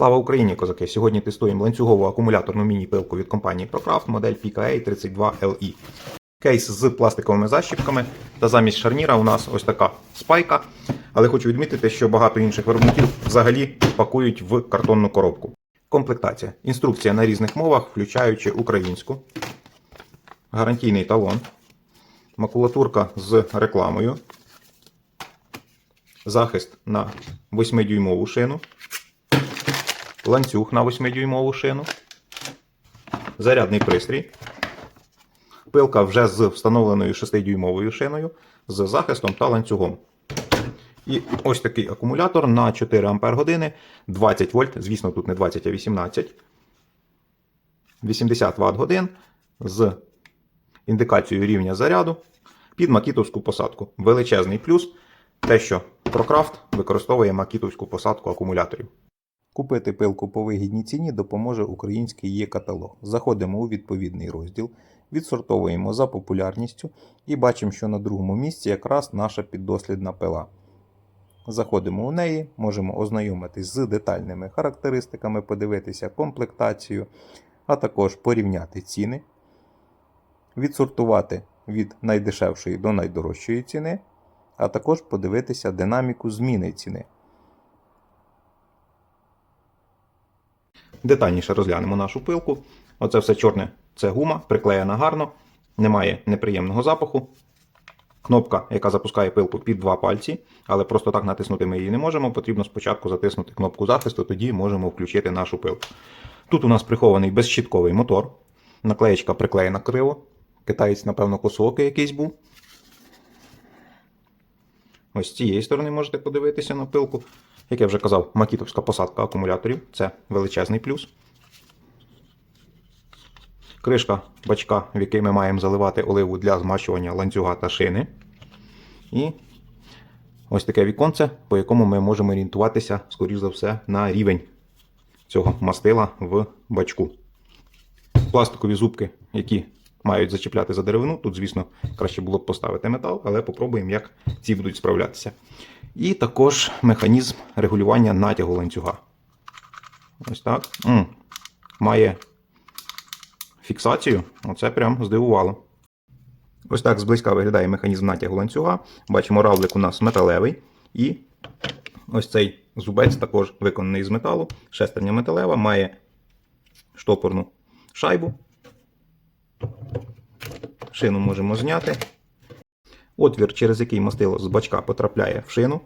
Слава Україні, козаки! Сьогодні тестуємо ланцюгову акумуляторну міні-пилку від компанії ProCraft модель PKA 32LE. Кейс з пластиковими защіпками, та замість шарніра у нас ось така спайка. Але хочу відмітити, що багато інших виробників взагалі пакують в картонну коробку. Комплектація. Інструкція на різних мовах, включаючи українську, гарантійний талон, макулатурка з рекламою, захист на 8-дюймову шину, ланцюг на 8-дюймову шину, зарядний пристрій, пилка вже з встановленою 6-дюймовою шиною, з захистом та ланцюгом. І ось такий акумулятор на 4 Ампер години, 20 вольт, звісно, тут не 20, а 18. 80 Вт з індикацією рівня заряду під макітовську посадку. Величезний плюс те, що ProCraft використовує макітовську посадку акумуляторів. Купити пилку по вигідній ціні допоможе український є каталог. Заходимо у відповідний розділ, відсортовуємо за популярністю і бачимо, що на другому місці якраз наша піддослідна пила. Заходимо у неї, можемо ознайомитись з детальними характеристиками, подивитися комплектацію, а також порівняти ціни, відсортувати від найдешевшої до найдорожчої ціни, а також подивитися динаміку зміни ціни. Детальніше розглянемо нашу пилку. Оце все чорне це гума, приклеєна гарно, немає неприємного запаху. Кнопка, яка запускає пилку під два пальці, але просто так натиснути ми її не можемо. Потрібно спочатку затиснути кнопку захисту, тоді можемо включити нашу пилку. Тут у нас прихований безщітковий мотор. Наклеєчка приклеєна криво. Китаєць, напевно, косоокий якийсь був. Ось з цієї сторони можете подивитися на пилку. Як я вже казав, макітовська посадка акумуляторів це величезний плюс. Кришка бачка, в який ми маємо заливати оливу для змащування ланцюга та шини. І ось таке віконце, по якому ми можемо орієнтуватися, скоріш за все, на рівень цього мастила в бачку. Пластикові зубки, які мають зачіпляти за деревину. Тут, звісно, краще було б поставити метал, але попробуємо, як ці будуть справлятися. І також механізм регулювання натягу ланцюга. Ось так. М. Має фіксацію. Оце прям здивувало. Ось так зблизька виглядає механізм натягу ланцюга. Бачимо, равлик у нас металевий. І ось цей зубець також виконаний з металу. Шестерня металева, має штопорну шайбу. Шину можемо зняти. Отвір, через який мастило з бачка потрапляє в шину.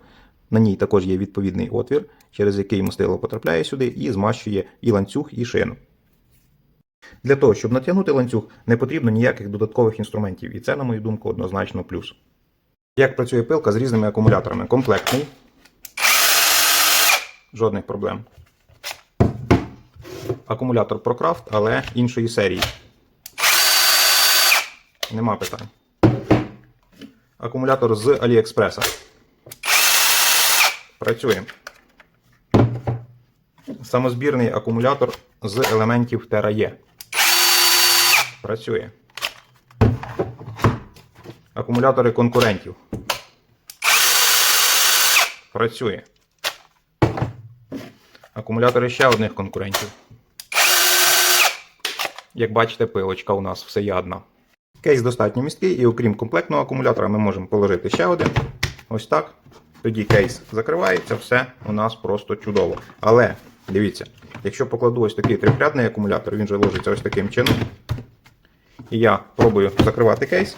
На ній також є відповідний отвір, через який мастило потрапляє сюди і змащує і ланцюг, і шину. Для того, щоб натягнути ланцюг, не потрібно ніяких додаткових інструментів, і це, на мою думку, однозначно плюс. Як працює пилка з різними акумуляторами? Комплектний. Жодних проблем. Акумулятор ProCraft, але іншої серії. Нема питань. Акумулятор з Аліекспреса. Працює. Самозбірний акумулятор з елементів TerraE. Працює. Акумулятори конкурентів. Працює. Акумулятори ще одних конкурентів. Як бачите, пилочка у нас всеядна. Кейс достатньо місткий, і окрім комплектного акумулятора, ми можемо положити ще один. Ось так. Тоді кейс закривається, все у нас просто чудово. Але дивіться, якщо покладу ось такий трьохрядний акумулятор, він же ложиться ось таким чином. І я пробую закривати кейс,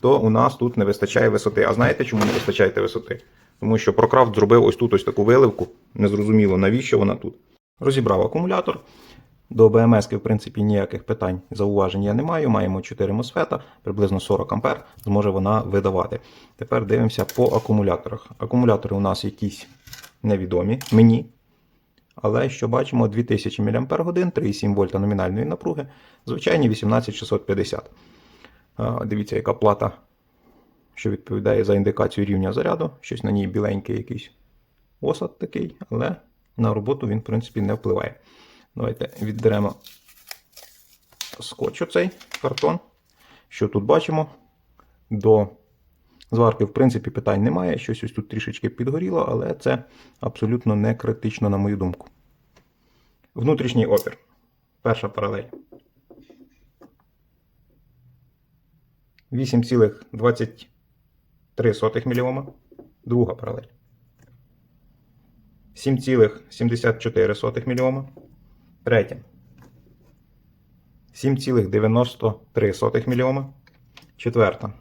то у нас тут не вистачає висоти. А знаєте, чому не вистачає висоти? Тому що ProCraft зробив ось тут ось таку виливку. Незрозуміло, навіщо вона тут. Розібрав акумулятор. До БМС, в принципі, ніяких питань зауважень я не маю. Маємо 4 MOSFET, приблизно 40 А зможе вона видавати. Тепер дивимося по акумуляторах. Акумулятори у нас якісь невідомі мені. Але що бачимо, 2000 мАч, 3,7 вольта номінальної напруги, звичайні 18650. Дивіться, яка плата, що відповідає за індикацію рівня заряду. Щось на ній біленький якийсь осад такий, але на роботу він, в принципі, не впливає. Давайте віддеремо скотч оцей картон. Що тут бачимо? До зварки, в принципі, питань немає. Щось ось тут трішечки підгоріло, але це абсолютно не критично, на мою думку. Внутрішній опір. Перша паралель. 8,23 мОм. Друга паралель. 7,74 мОм. Третя. 7,93 мОм. Четверта.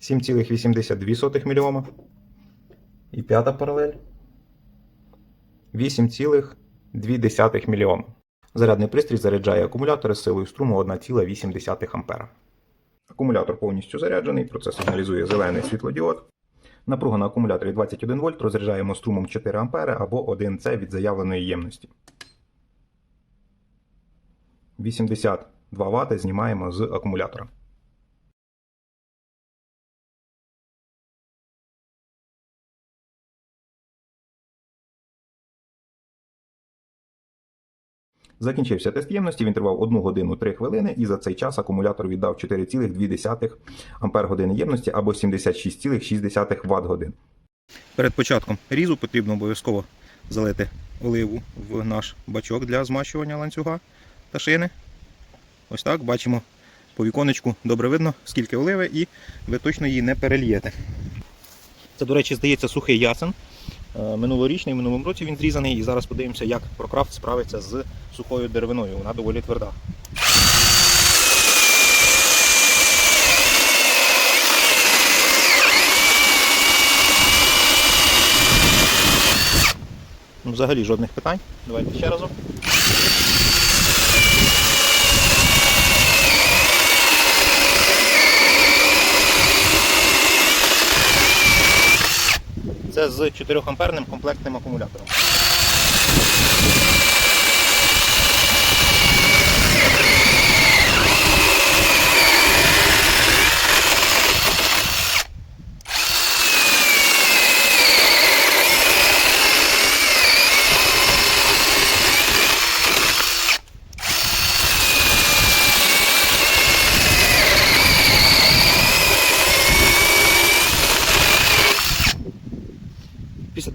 7,82 мОм. І п'ята паралель. 8,2 мОм. Зарядний пристрій заряджає акумулятори з силою струму 1,8 А. Акумулятор повністю заряджений, про це сигналізує зелений світлодіод. Напруга на акумуляторі 21 вольт розряджаємо струмом 4 А або 1 С від заявленої ємності. 82 Вт знімаємо з акумулятора. Закінчився тест ємності, він тривав 1 годину 3 хвилини, і за цей час акумулятор віддав 4,2 Ампер години ємності або 76,6 Вт годин. Перед початком різу потрібно обов'язково залити оливу в наш бачок для змащування ланцюга та шини. Ось так бачимо по віконечку добре видно, скільки оливи, і ви точно її не перельєте. Це, до речі, здається, сухий ясен. Е, Минулорічний, минулому році він зрізаний, і зараз подивимося, як Прокрафт справиться з сухою деревиною. Вона доволі тверда. Ну, Взагалі жодних питань. Давайте ще разом. Це з 4 амперним комплектним акумулятором.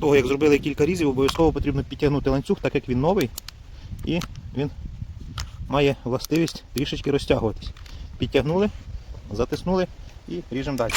Того, як зробили кілька різів, обов'язково потрібно підтягнути ланцюг, так як він новий, і він має властивість трішечки розтягуватись. Підтягнули, затиснули і ріжемо далі.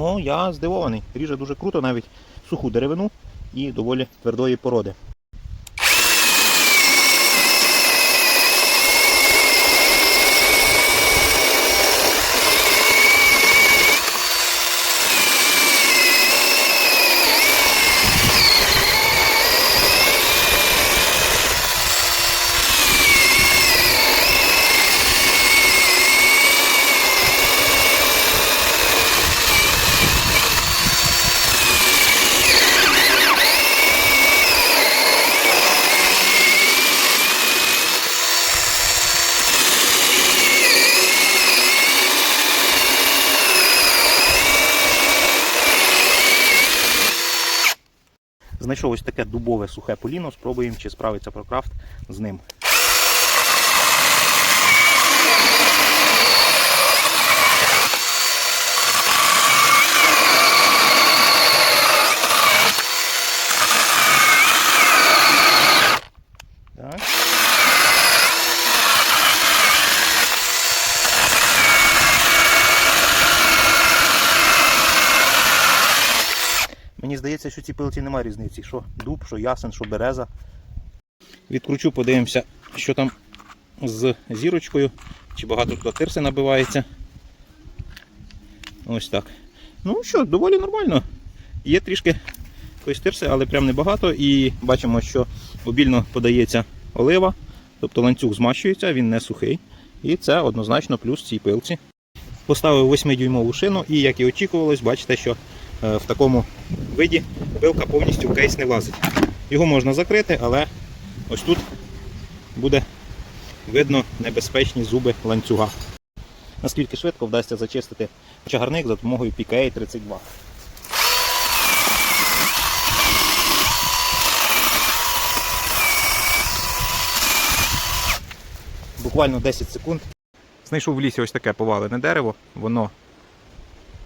Ну, я здивований. Ріже дуже круто, навіть суху деревину і доволі твердої породи. Знайшов ось таке дубове сухе поліно, спробуємо, чи справиться Прокрафт з ним. Так. Мені здається, що ці пилці немає різниці. Що дуб, що ясен, що береза. Відкручу, подивимося, що там з зірочкою. Чи багато туди тирси набивається. Ось так. Ну що, доволі нормально. Є трішки якоїсь тирси, але прям небагато. І бачимо, що обільно подається олива, тобто ланцюг змащується, він не сухий. І це однозначно плюс цій пилці. Поставив 8-дюймову шину і, як і очікувалось, бачите, що в такому виді пилка повністю в кейс не влазить. Його можна закрити, але ось тут буде видно небезпечні зуби ланцюга. Наскільки швидко вдасться зачистити чагарник за допомогою PKA 32. Буквально 10 секунд. Знайшов в лісі ось таке повалене дерево. Воно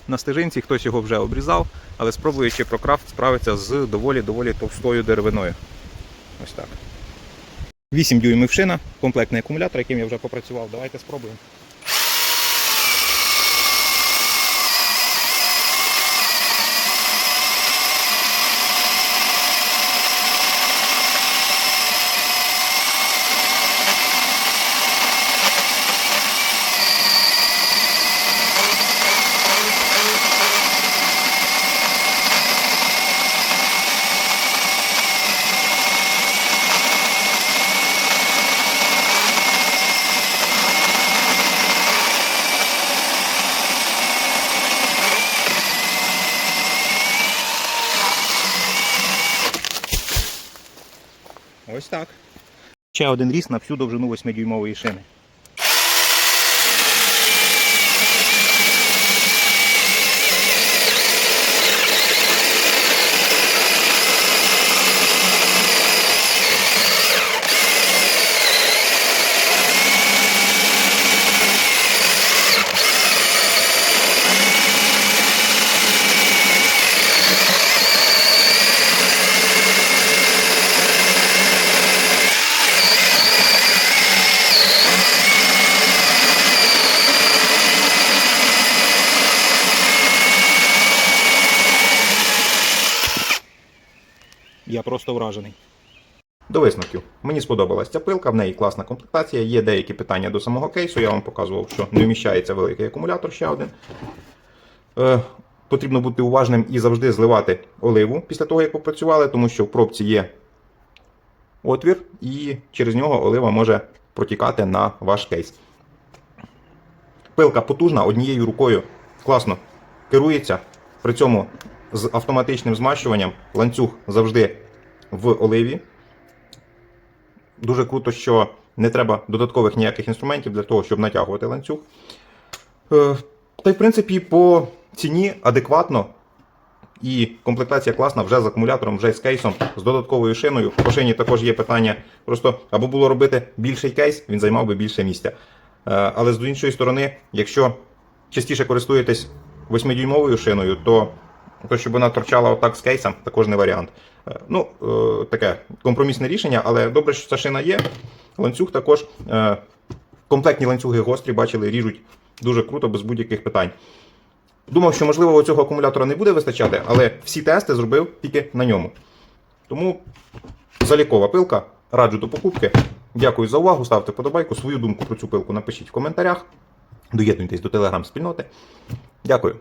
на стежинці, хтось його вже обрізав, але спробуючи прокрафт справиться з доволі-доволі товстою деревиною. Ось так. 8 дюймів шина, комплектний акумулятор, яким я вже попрацював. Давайте спробуємо. Ось так. Ще один ріс на всю довжину 8-дюймової шини. Просто вражений. До висновків. Мені сподобалась ця пилка, в неї класна комплектація. Є деякі питання до самого кейсу. Я вам показував, що не вміщається великий акумулятор ще один. Е, потрібно бути уважним і завжди зливати оливу після того, як попрацювали, тому що в пробці є отвір, і через нього олива може протікати на ваш кейс. Пилка потужна, однією рукою класно керується. При цьому з автоматичним змащуванням ланцюг завжди в оливі. Дуже круто, що не треба додаткових ніяких інструментів для того, щоб натягувати ланцюг. Е, Та й в принципі по ціні адекватно. І комплектація класна вже з акумулятором, вже з кейсом, з додатковою шиною. По шині також є питання. Просто або було робити більший кейс, він займав би більше місця. Е, Але з іншої сторони, якщо частіше користуєтесь 8-дюймовою шиною, то, то щоб вона торчала отак з кейсом, також не варіант. Е, Ну, е, таке компромісне рішення, але добре, що ця шина є. Ланцюг також. е, Комплектні ланцюги гострі, бачили, ріжуть дуже круто, без будь-яких питань. Думав, що можливо цього акумулятора не буде вистачати, але всі тести зробив тільки на ньому. Тому залікова пилка. Раджу до покупки. Дякую за увагу. Ставте подобайку. Свою думку про цю пилку напишіть в коментарях. Доєднуйтесь до телеграм-спільноти. Дякую.